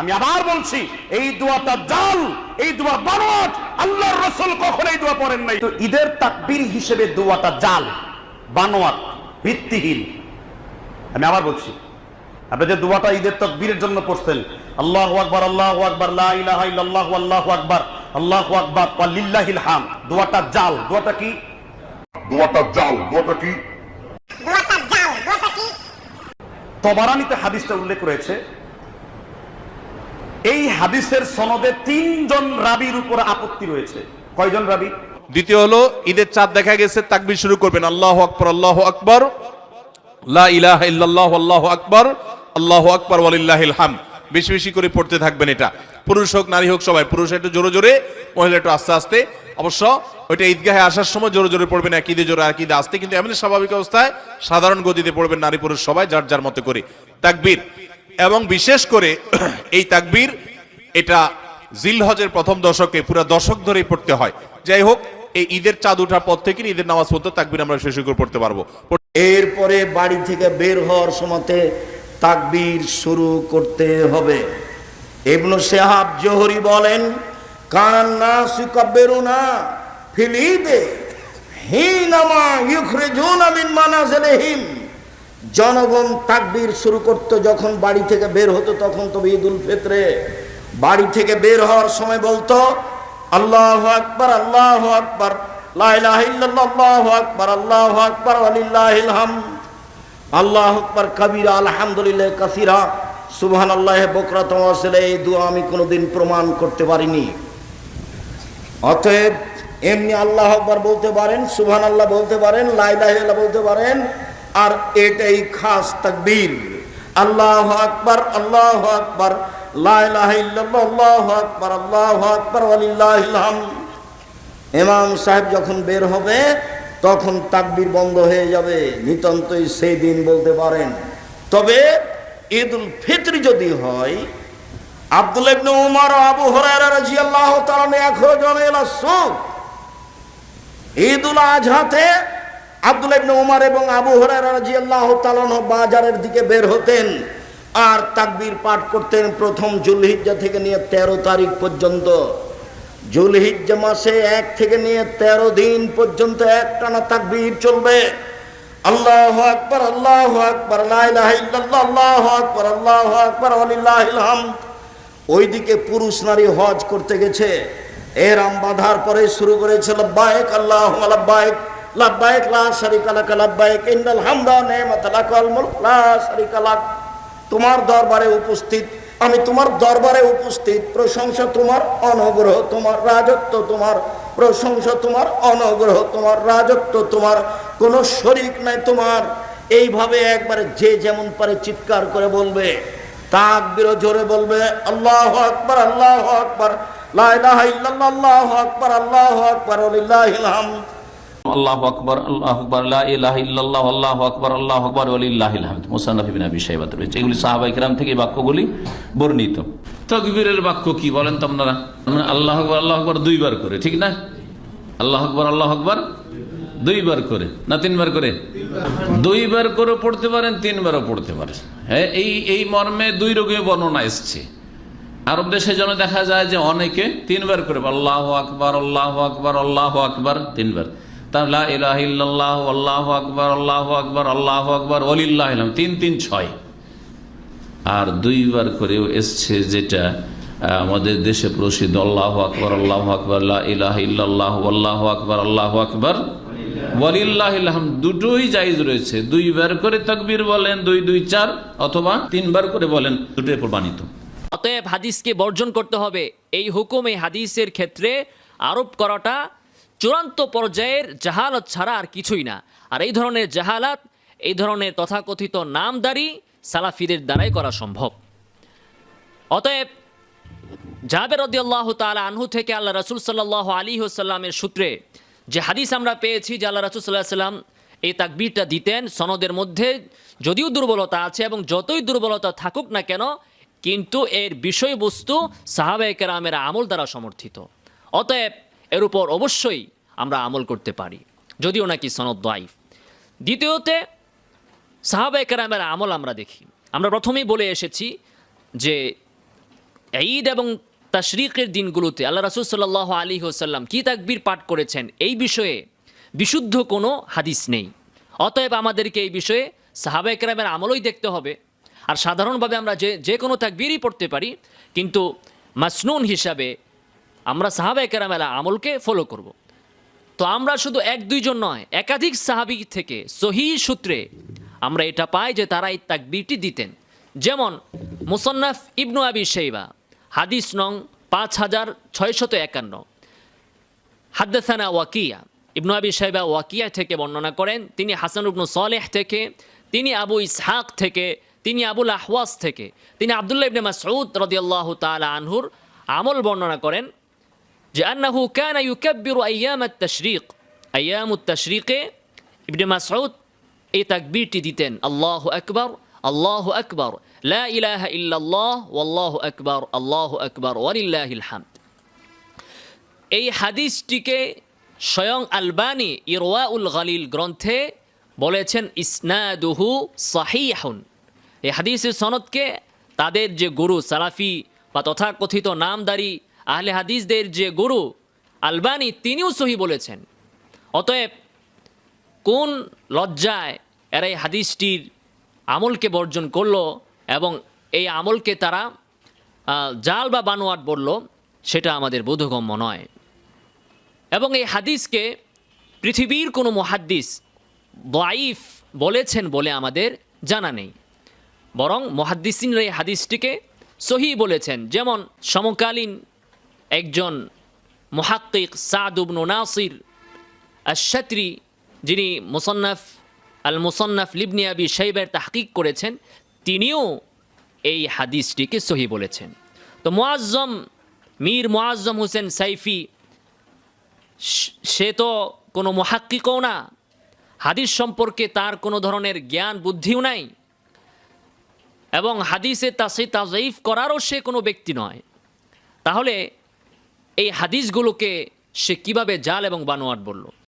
আমি আবার বলছি এই দোয়াটা জাল এই দোয়া বানোয়াট আল্লাহর রসুল কখন এই দোয়া পড়েন নাই। তো ঈদের তাকবীর হিসেবে দোয়াটা জাল বানোয়াট ভিত্তিহীন। আমি আবার বলছি আপনি যে দোয়াটা ঈদের তকবীরের জন্য পড়ছেন আল্লাহু আকবার আল্লাহু আকবার লা ইলাহা ইল্লাল্লাহু আল্লাহু আকবার আল্লাহু আকবার ওয়া লিল্লাহিল হাম দোয়াটা জাল দোয়াটা কি? দোয়াটা জাল দোয়াটা কি? তবারানিতে হাদিসটা উল্লেখ রয়েছে এই হাদিসের সনদে তিনজন রাবির উপর আপত্তি রয়েছে। কয়জন রাবি? দ্বিতীয় হলো, ঈদের চাঁদ দেখা গেছে, তাকবির শুরু করবেন, আল্লাহ আকবর আল্লাহ আকবর। লা ইলাহা ইল্লাল্লাহু, আল্লাহু আকবর আল্লাহু আকবর, ওয়ালিল্লাহিল হামদ। বেশি বেশি করে পড়তে থাকবেন এটা। পুরুষ হোক, নারী হোক, সবাই। পুরুষ একটু জোরে জোরে, মহিলা একটু আস্তে আস্তে। অবশ্য ওইটা ঈদগাহে আসার সময় জোরে জোরে পড়বেন, এক ঈদে জোরে আর ঈদে আসতে। কিন্তু এমনি স্বাভাবিক অবস্থায় সাধারণ গতিতে পড়বেন নারী পুরুষ সবাই, যার যার মতো করে। তাকবীর। এবং বিশেষ করে এই তাকবীর, এটা জিলহজের প্রথম দশকে পুরো দশক ধরেই পড়তে হয়। যাই হোক, এই ঈদের চাঁদ ওঠার পর থেকে ঈদের নামাজ পড়তে তাকবীর আমরা শেষ করে পড়তে পারব। এরপরে বাড়ি থেকে বের হওয়ার সময়তে তাকবীর শুরু করতে হবে। ইবনু সেহাব জোহরি বলেন, কানান নাস ইউকাব্বিরুনা ফিল ঈদে হিনামা ইউখরিজুনা মিন মানাজিলিহিম। জনগণ তাকবির শুরু করত যখন বাড়ি থেকে বের হতো, তখন তবে ঈদুল ফিতরে বাড়ি থেকে বের হওয়ার সময় বলতো, আল্লাহ আকবার আল্লাহ আকবার আকবার, আল্লাহু আকবার, ওয়ালিল্লাহিল হামদ, আল্লাহ আকবার, কবিরা, আলহামদুলিল্লাহ, কাসিরা সুবহান আল্লাহ বকরাতম আসলে এই দোয়া আমি কোনোদিন প্রমাণ করতে পারিনি। অতএব এমনি আল্লাহ আকবার বলতে পারেন সুবহান আল্লাহ বলতে পারেন লাইলাহ বলতে পারেন আর এটাই খাস তাকবীর। আল্লাহ আকবার আল্লাহ আকবার ইমাম সাহেব যখন বের হবে, তখন তাকবির বন্ধ হয়ে যাবে। নিতান্তই সেই দিন বলতে পারেন। তবে ঈদুল ফিতর যদি হয়, আব্দুল ইবনে উমর আবু হুরায়রা রাদিয়াল্লাহু তাআলা একজন এলা সুক ঈদুল আজহাতে আব্দুল ইবনে উমর এবং আবু হুরায়রা রাদিয়াল্লাহু তাআলা বাজারের দিকে বের হতেন আর তাকবীর পাঠ করতেন প্রথম জুলহিজ্জা থেকে নিয়ে 13 তারিখ পর্যন্ত। জুলহিজ্জা মাসে এক থেকে নিয়ে 13 দিন পর্যন্ত একটানা তাকবীর চলবে। আল্লাহু আকবার আল্লাহু আকবার, লা ইলাহা ইল্লাল্লাহ, আল্লাহু আকবার আল্লাহু আকবার, ওয়ালিল্লাহিল হামদ। ওইদিকে পুরুষ নারী হজ করতে গেছে। এরাম বাঁধার পরে শুরু করেছিল করেছে লাব্বাইক আল্লাহুম্মা লাব্বাইক লাব্বাইক, লা শারিকা লাক, লাব্বাইক, ইন্নাল হামদা নি'মাতা লাক ওয়াল মুলক, লা শারিকা তোমার দরবারে উপস্থিত, আমি তোমার দরবারে উপস্থিত, প্রশংসা তোমার, অনুগ্রহ তোমার, রাজত্ব তোমার, প্রশংসা তোমার, অনুগ্রহ তোমার, রাজত্ব তোমার, কোনো শরিক নাই তোমার। এইভাবে একবারে যে যেমন পারে চিৎকার করে বলবে, তাকবিরও জোরে বলবে, আল্লাহ আকবার আল্লাহ আকবার, লা ইলাহা ইল্লাল্লাহ, আল্লাহু আকবার আল্লাহু আকবার হামদ। আল্লাহ আল্লাহ আল্লাহু রয়েছে এগুলি থেকে এই বাক্যগুলি বর্ণিত। বাক্য কি বলেন আপনারা? আল্লাহ দুইবার করে, ঠিক না? আল্লাহ আল্লাহ দুইবার করে, না তিনবার করে? দুইবার পড়তে পারেন, তিনবারও পড়তে পারেন। হ্যাঁ এই এই মর্মে দুই রকমের বর্ণনা এসছে। আরব দেশে যেন দেখা যায় যে অনেকে তিনবার করে, আল্লাহ আকবর আল্লাহ আকবর আল্লাহ আকবর, তিনবার। তার লা ইলাহা ইল্লাল্লাহ, আল্লাহু আকবার আল্লাহু আকবার আল্লাহু আকবার তিন তিন, ছয়। আর দুইবার করেও এসছে যেটা আমাদের দেশে প্রসিদ্ধ, আল্লাহ আকবর আল্লাহ আকবর ইলাহা ইল্লাল্লাহ, আল্লাহু আকবার আল্লাহু আকবার ওয়ালিল্লাহিল হামদ দুটোই জায়েজ রয়েছে। দুইবার করে তাকবীর বলেন, দুই দুই, চার, অথবা তিনবার করে বলেন, দুটোই প্রমাণিত। অতএব হাদিসকে বর্জন করতে হবে। এই হুকুম, এই হাদিসের ক্ষেত্রে আরোপ করাটা চূড়ান্ত পর্যায়ের জাহালত ছাড়া আর কিছুই না। আর এই ধরনের জাহালাত, এই ধরনের তথাকথিত নামদারি সালাফিদের দ্বারাই করা সম্ভব। অতএব জাহাবের রদিয়াল্লাহ তালা আনহু থেকে আল্লাহ রসুল সাল্লাহ আলী সাল্লামের সূত্রে যে হাদিস আমরা পেয়েছি যে আল্লাহ রসুল সাল্লাহ সাল্লাম এই তাকবীরটা দিতেন সনদের মধ্যে, যদিও দুর্বলতা আছে এবং যতই দুর্বলতা থাকুক না কেন, কিন্তু এর বিষয়বস্তু সাহাবে কেরামের আমল দ্বারা সমর্থিত। অতএব এর উপর অবশ্যই আমরা আমল করতে পারি। যদিও নাকি সনদ দাইফ দ্বিতীয়তে সাহাবে কেরামের আমল আমরা দেখি। আমরা প্রথমেই বলে এসেছি যে ঈদ এবং তাশরিকের দিনগুলোতে আল্লাহ রাসুল সাল্লাহ আলী হোসাল্লাম কি তাকবির পাঠ করেছেন এই বিষয়ে বিশুদ্ধ কোনো হাদিস নেই। অতএব আমাদেরকে এই বিষয়ে সাহাবা একরামের আমলই দেখতে হবে। আর সাধারণভাবে আমরা যে যে কোনো তাকবীরই পড়তে পারি, কিন্তু মাসনুন হিসাবে আমরা সাহাবা একরামের আমলকে ফলো করব। তো আমরা শুধু এক দুইজন নয়, একাধিক সাহাবি থেকে সহি সূত্রে আমরা এটা পাই যে তারা এই তাকবীরটি দিতেন। যেমন মুসন্নাফ ইবনু আবি শেইবা, হাদিস নং পাঁচ হাজার ছয়শত একান্ন। হাদ্দাসানা ওয়াকিয়া, ইবনু আবি সাহেবা ওয়াকিয়া থেকে বর্ণনা করেন, তিনি হাসান ইবনু সলেহ থেকে, তিনি আবু ইসহাক থেকে, তিনি আবুল আহওয়াস থেকে, তিনি আবদুল্লাহ ইবনে মাসউদ রাদিয়াল্লাহু তাআলা আনহুর আমল বর্ণনা করেন। যে আন্নাহু কানা ইউকাব্বিরু আইয়াম আত-তাশরিক আইয়াম আত-তাশরিকে ইবনে মাসউদ এই তাকবীরটি দিতেন আল্লাহু আকবার আল্লাহু আকবার লা ইলাহা ইল্লাল্লাহ ওয়াল্লাহু আকবার আল্লাহু আকবার ওয়ালিল্লাহিল হামদ এই হাদিসটিকে স্বয়ং আলবানি ইরওয়াউল গালিল গ্রন্থে বলেছেন ইসনাদুহু সাহিহুন এই হাদিসের সনদকে তাদের যে গুরু সালাফি বা তথাকথিত নামদারি আহলে হাদিসদের যে গুরু, আলবানি তিনিও সহি বলেছেন। অতএব কোন লজ্জায় এরা এই হাদিসটির আমলকে বর্জন করল এবং এই আমলকে তারা জাল বা বানোয়াট বলল, সেটা আমাদের বোধগম্য নয়। এবং এই হাদিসকে পৃথিবীর কোনো মহাদ্দিস দাইফ বলেছেন বলে আমাদের জানা নেই। বরং মহাদ্দিসিনরা এই হাদিসটিকে সহি বলেছেন। যেমন সমকালীন একজন মহাক্কিক সাদুবনু নাসির আশাত্রি যিনি মুসন্নাফ আল মুসন্নাফ লিবনি আবি সাইবের তাহকিক করেছেন, তিনিও এই হাদিসটিকে সহি বলেছেন। তো মোয়াজ্জম মীর মোয়াজ্জম হোসেন সাইফি সে তো কোনো মহাক্কিকও না। হাদিস সম্পর্কে তার কোনো ধরনের জ্ঞান বুদ্ধিও নাই। এবং হাদিসে তাসে তাজাইফ করারও সে কোনো ব্যক্তি নয়। তাহলে এই হাদিসগুলোকে সে কীভাবে জাল এবং বানোয়াট বলল?